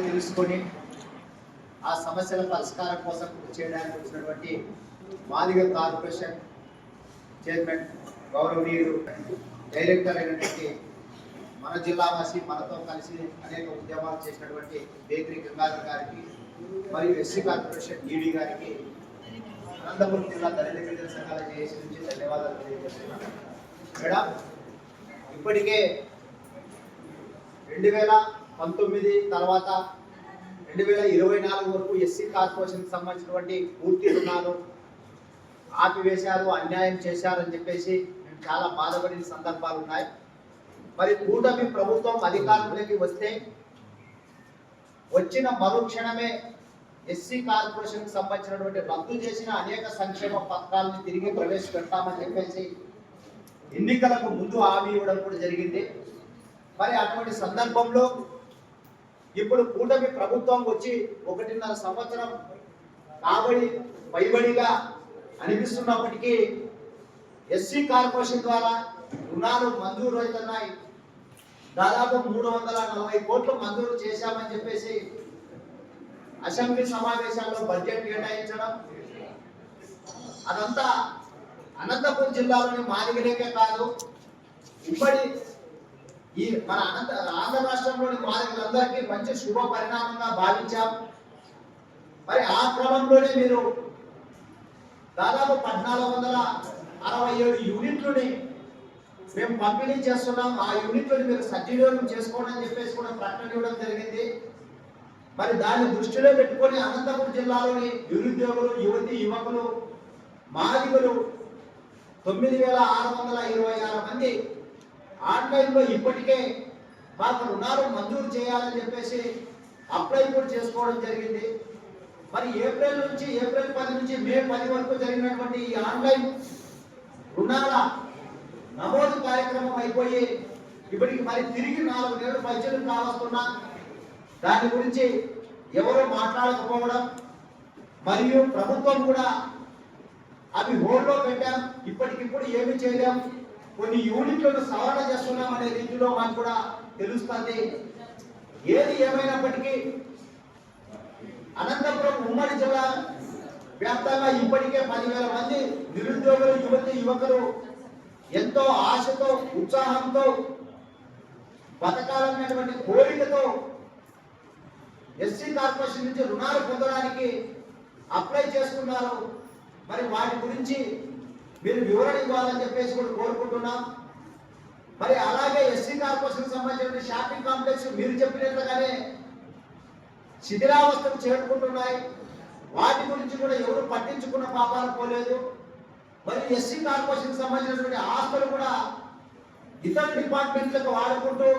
తెలుసుకొని ఆ సమస్యల పరిష్కారం కోసం కృషి చేయడానికి వచ్చినటువంటి మాదిగ కార్పొరేషన్ చైర్మన్ గౌరవనీయుడు డైరెక్టర్ అయినటువంటి మన జిల్లావాసి మనతో కలిసి అనేక ఉద్యమాలు చేసినటువంటి బేకరీ గంగాధర్ గారికి మరియు ఎస్సీ కార్పొరేషన్ ఈడీ గారికి అనంతపురం జిల్లా దళిత గిరిజన సంఘాల జేఏసీ నుంచి ధన్యవాదాలు తెలియజేస్తున్నాను. మేడం ఇప్పటికే రెండు వేల పంతొమ్మిది తర్వాత రెండు వేల ఇరవై నాలుగు వరకు ఎస్సీ కార్పొరేషన్కి సంబంధించినటువంటి పూర్తి రుణాలు ఆపివేశారు అన్యాయం చేశారని చెప్పేసి మేము చాలా బాధపడిన సందర్భాలు ఉన్నాయి. మరి కూటమి ప్రభుత్వం అధికారంలోకి వస్తే వచ్చిన మరుక్షణమే ఎస్సీ కార్పొరేషన్కి సంబంధించినటువంటి రద్దు చేసిన అనేక సంక్షేమ పథకాలను తిరిగి ప్రవేశపెడతామని చెప్పేసి ఎన్నికలకు ముందు హామీ ఇవ్వడం కూడా జరిగింది. మరి అటువంటి సందర్భంలో ఇప్పుడు కూటమి ప్రభుత్వం వచ్చి ఒకటిన్నర సంవత్సరం కాబడి పైబడిగా అనిపిస్తున్నప్పటికీ ఎస్సీ కార్పొరేషన్ ద్వారా రుణాలు మంజూరు అవుతున్నాయి. దాదాపు మూడు వందల నలభై కోట్లు మంజూరు చేశామని చెప్పేసి అసెంబ్లీ సమావేశాల్లో బడ్జెట్ కేటాయించడం అదంతా అనంతపురం జిల్లాలోని మాదిగడేకే కాదు ఇప్పటి ఈ మన అనంత ఆంధ్ర రాష్ట్రంలోని మాదిగలందరికీ మంచి శుభ పరిణామంగా భావించాం. మరి ఆ క్రమంలోనే మీరు దాదాపు పద్నాలుగు వందల అరవై ఏడు యూనిట్లని మేము పంపిణీ చేస్తున్నాం. ఆ యూనిట్లను మీరు సద్వినియోగం చేసుకోండి అని చెప్పేసి కూడా ప్రకటన ఇవ్వడం జరిగింది. మరి దాన్ని దృష్టిలో పెట్టుకొని అనంతపురం జిల్లాలోని నిరుద్యోగులు యువతి యువకులు మాదిగులు తొమ్మిది వేల ఆరు వందల ఇరవై ఆరు మంది ఆన్లైన్లో ఇప్పటికే మాకు రుణాలు మంజూరు చేయాలని చెప్పేసి అప్లై కూడా చేసుకోవడం జరిగింది. మరి ఏప్రిల్ నుంచి ఏప్రిల్ పది నుంచి మే పది వరకు జరిగినటువంటి ఈ ఆన్లైన్ రుణాల నమోదు కార్యక్రమం అయిపోయి ఇప్పటికి మరి తిరిగి నాలుగు నెలలు పైసలు కావస్తున్నా దాని గురించి ఎవరు మాట్లాడకపోవడం మరియు ప్రభుత్వం కూడా అవి హోల్డ్లో పెట్టాం ఇప్పటికిప్పుడు ఏమి చేయలేం. కొన్ని యూనిట్లను సవరణ చేస్తున్నాం అనే రీతిలో మాకు కూడా తెలుస్తుంది. ఏది ఏమైనప్పటికీ అనంతపురం ఉమ్మడి జిల్లా వ్యాప్తంగా ఇప్పటికే పదివేల మంది నిరుద్యోగులు యువతి యువకులు ఎంతో ఆశతో ఉత్సాహంతో బతకాలనేటువంటి కోరికతో ఎస్సీ కార్పొరేషన్ నుంచి రుణాలు పొందడానికి అప్లై చేసుకున్నారు మరి వాటి గురించి మీరు వివరణ ఇవ్వాలని చెప్పేసి కూడా కోరుకుంటున్నాం. మరి అలాగే ఎస్సీ కార్పొరేషన్ సంబంధించిన షాపింగ్ కాంప్లెక్స్ మీరు చెప్పినట్లుగానే శిథిలావస్థకు చేరుకుంటున్నాయి. వాటి గురించి కూడా ఎవరు పట్టించుకున్న పాపాలు పోలేదు. మరి ఎస్సీ కార్పొరేషన్ సంబంధించినటువంటి ఆస్తులు కూడా ఇతర డిపార్ట్మెంట్లకు వాడుకుంటూ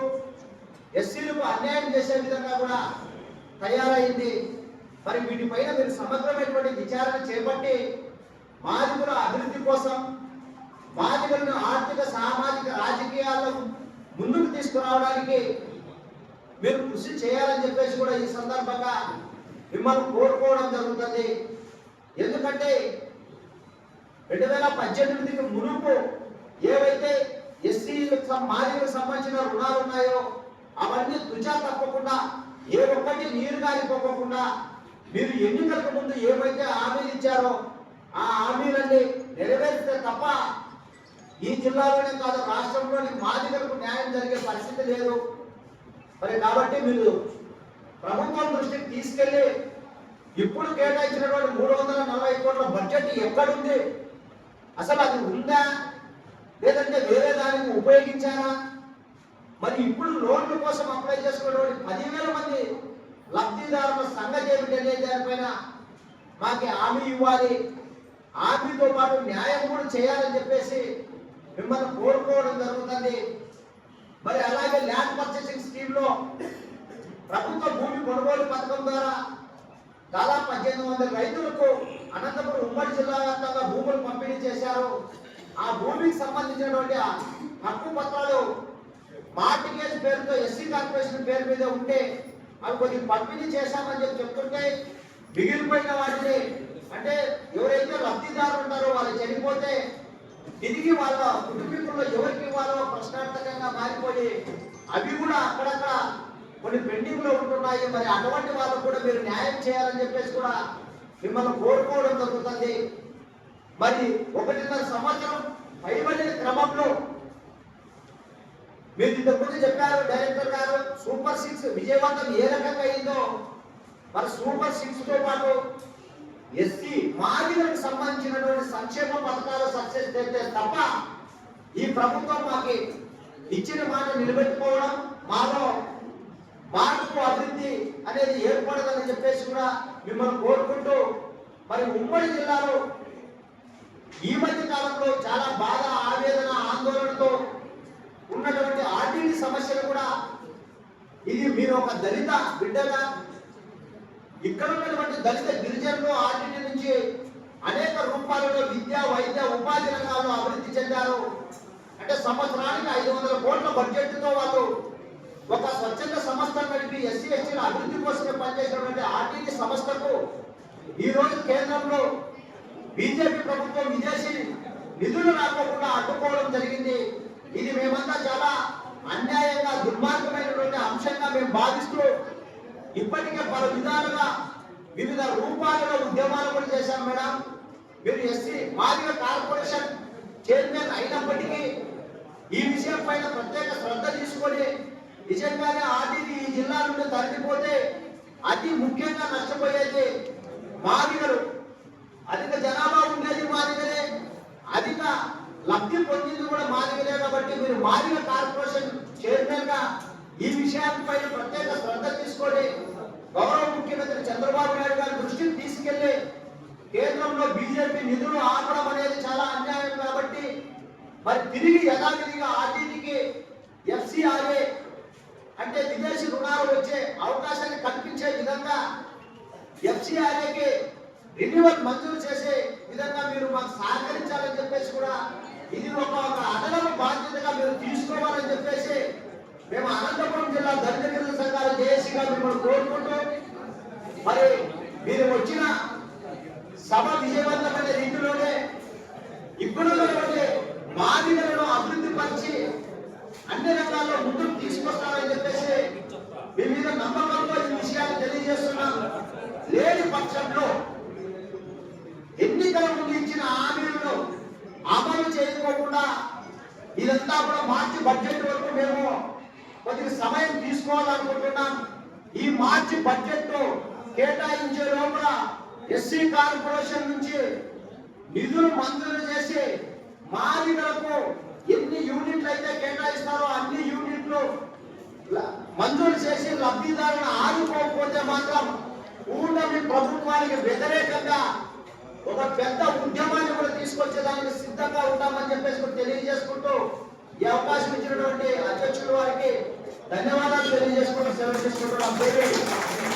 ఎస్సీలకు అన్యాయం చేసే విధంగా కూడా తయారైంది. మరి వీటిపైన మీరు సమగ్రమైనటువంటి విచారణ చేపట్టి మాదిగుల అభివృద్ధి కోసం బాధితులను ఆర్థిక సామాజిక రాజకీయాలను ముందుకు తీసుకురావడానికి మీరు కృషి చేయాలని చెప్పేసి కూడా ఈ సందర్భంగా మిమ్మల్ని కోరుకోవడం జరుగుతుంది. ఎందుకంటే రెండు వేల పద్దెనిమిదికి మునుపు ఏవైతే ఎస్సీలకు మాదిలకు సంబంధించిన రుణాలు ఉన్నాయో అవన్నీ తుచా తప్పకుండా ఏ ఒక్కటి నీరు గారిపోకుండా మీరు ఎన్నికలకు ముందు ఏవైతే హామీలు ఇచ్చారో ఆ హామీలన్నీ నెరవేరిస్తే తప్ప ఈ జిల్లాలోనే కాదు రాష్ట్రంలోని మాదిగలకు న్యాయం జరిగే పరిస్థితి లేదు. మరి కాబట్టి మీరు ప్రభుత్వం దృష్టికి తీసుకెళ్ళి ఇప్పుడు కేటాయించినటువంటి మూడు వందల నలభై కోట్ల బడ్జెట్ ఎక్కడుంది? అసలు అది ఉందా? లేదంటే వేరే దానికి ఉపయోగించారా? మరి ఇప్పుడు లోన్ల కోసం అప్లై చేసుకున్నటువంటి పదివేల మంది లబ్ధిదారుల సంగతి ఏమిటి అనే దానిపైన మాకు హామీ ఇవ్వాలి. హామీతో పాటు న్యాయం కూడా చేయాలని చెప్పేసి మిమ్మల్ని కోరుకోవడం జరుగుతుంది. మరి అలాగే ల్యాండ్ పర్చేసింగ్ స్కీమ్లో ప్రభుత్వ భూమి కొనుగోలు పథకం ద్వారా దాదాపు పద్దెనిమిది వందల రైతులకు అనంతపురం ఉమ్మడి జిల్లా వ్యాప్తంగా భూములు పంపిణీ చేశారు. ఆ భూమికి సంబంధించినటువంటి హక్కు పత్రాలు మార్టిగేజ్ పేరుతో ఎస్సీ కార్పొరేషన్ పేరు మీద ఉంటే అవి కొద్దిగా పంపిణీ చేశామని చెప్పి చెప్తుంటే మిగిలిపోయిన వాటిని అంటే ఎవరైతే లబ్ధిదారులు ఉంటారో వాళ్ళు చనిపోతే తిరిగి వాళ్ళ కుటుంబీకుల్లో ఎవరికి ఇవ్వాలో ప్రశ్నార్థకంగా మారిపోయి అవి కూడా అక్కడక్కడ కొన్ని పెండింగ్లో ఉంటున్నాయి. మరి అటువంటి వాళ్ళకు కూడా మీరు న్యాయం చేయాలని చెప్పేసి కూడా మిమ్మల్ని కోరుకోవడం జరుగుతుంది. మరి ఒకటిన్నర సంవత్సరం పైబడిన క్రమంలో మీరు ఇంతకుముందు చెప్పారు డైరెక్టర్ గారు సూపర్ సిక్స్ విజయవంతం ఏ రకంగా అయిందో. మరి సూపర్ సిక్స్తో పాటు ఎస్సీ మాదిలకు సంబంధించినటువంటి సంక్షేమ పథకాలు సక్సెస్ చేస్తే తప్ప ఈ ప్రభుత్వం మాకు ఇచ్చిన మాట నిలబెట్టుకోవడం మాలో మార్పు అభివృద్ధి అనేది ఏర్పడదని చెప్పేసి కూడా మిమ్మల్ని కోరుకుంటూ మరి ఉమ్మడి జిల్లాలో ఈ మధ్య కాలంలో చాలా బాధ ఆవేదన ఆందోళనతో ఉన్నటువంటి ఆర్టీడీ సమస్యలు కూడా ఇది మీరు ఒక దళిత బిడ్డగా ఇక్కడ ఉన్నటువంటి దళిత గిరిజనులు ఆర్టీ నుంచి అనేక రూపాలలో విద్య వైద్య ఉపాధి రంగాల్లో అభివృద్ధి చెందారు. అంటే సంవత్సరానికి ఐదు వందల కోట్ల బడ్జెట్తో వాళ్ళు ఒక స్వచ్ఛంద సంస్థ నడిపి ఎస్సీ ఎస్టీల అభివృద్ధి కోసమే పనిచేసినటువంటి ఆర్టీ సంస్థకు ఈ రోజు కేంద్రంలో బీజేపీ ప్రభుత్వం విదేశీ నిధులు రాకోకుండా అడ్డుకోవడం జరిగింది. ఇది మేమంతా చాలా అన్యాయంగా దుర్మార్గమైనటువంటి అంశంగా మేము భావిస్తూ ఇప్పటికే పలు విధాలుగా వివిధ రూపాలలో ఉద్యమాలు కూడా చేశాం మేడం. మీరు ఎస్సీ మాదిగ కార్పొరేషన్ చైర్మన్ అయినప్పటికీ ఈ విషయం పైన ప్రత్యేక శ్రద్ధ తీసుకొని నిజంగానే ఆర్టీని ఈ జిల్లా నుండి తరలిపోతే అతి ముఖ్యంగా నష్టపోయేది మాదిగలు. అధిక జనాభా ఉండేది మాదిగలే. అధిక లబ్ధి పొందింది కూడా మాదిగలే కాబట్టి మీరు మాదిగ కార్పొరేషన్ చైర్మన్గా ఈ విషయాలపై ప్రత్యేక శ్రద్ధ తీసుకొని గౌరవ ముఖ్యమంత్రి చంద్రబాబు నాయుడు గారి దృష్టికి తీసుకెళ్ళి కేంద్రంలో బీజేపీ నిధులు ఆపడం అనేది చాలా అన్యాయం కాబట్టి మరి తిరిగి యథావిధిగా ఆర్టీటీకి ఎఫ్సిఆర్ఏ అంటే విదేశీ రుణాలు వచ్చే అవకాశాన్ని కల్పించే విధంగా ఎఫ్సిఆర్ఏకి రెన్యువల్ మంజూరు చేసే విధంగా మీరు మాకు సహకరించాలని చెప్పేసి కూడా ఇది ఒక ఒక అదనపు బాధ్యతగా మీరు తీసుకోవాలని చెప్పేసి మేము అనంతపురం జిల్లా దళిత సంఘాలు సంఘాల జేఏసీగా మిమ్మల్ని కోరుకుంటూ మరి మీరు వచ్చిన సభ విజయవంతమైన రీతిలోనే ఇప్పుడు మాదిగలను అభివృద్ధి పరిచి అన్ని రంగాల్లో ముందుకు తీసుకొస్తారని చెప్పేసి మీ మీద నమ్మకంతో ఈ విషయాన్ని తెలియజేస్తున్నాం. లేని పక్షంలో ఎన్నికల ముందు ఇచ్చిన హామీలను అమలు చేయకోకుండా ఇదంతా కూడా మార్చి బడ్జెట్ వరకు మేము కొద్దిగా సమయం తీసుకోవాలనుకుంటున్నాం. ఈ మార్చి బడ్జెట్ కేటాయించే లోపల ఎస్సీ కార్పొరేషన్ నుంచి నిధులు మంజూరు చేసి మాదిగలకు ఎన్ని యూనిట్లు అయితే కేటాయిస్తారో అన్ని యూనిట్లు మంజూరు చేసి లబ్ధిదారులను ఆదుకోకపోతే మాత్రం కూటమి ప్రభుత్వానికి వ్యతిరేకంగా ఒక పెద్ద ఉద్యమాన్ని కూడా తీసుకొచ్చేదానికి సిద్ధంగా ఉంటామని చెప్పేసి తెలియజేసుకుంటూ ఈ అవకాశం ఇచ్చినటువంటి అధ్యక్షుల వారికి ధన్యవాదాలు తెలియజేసుకుంటూ సెలవు తీసుకుంటున్నాం.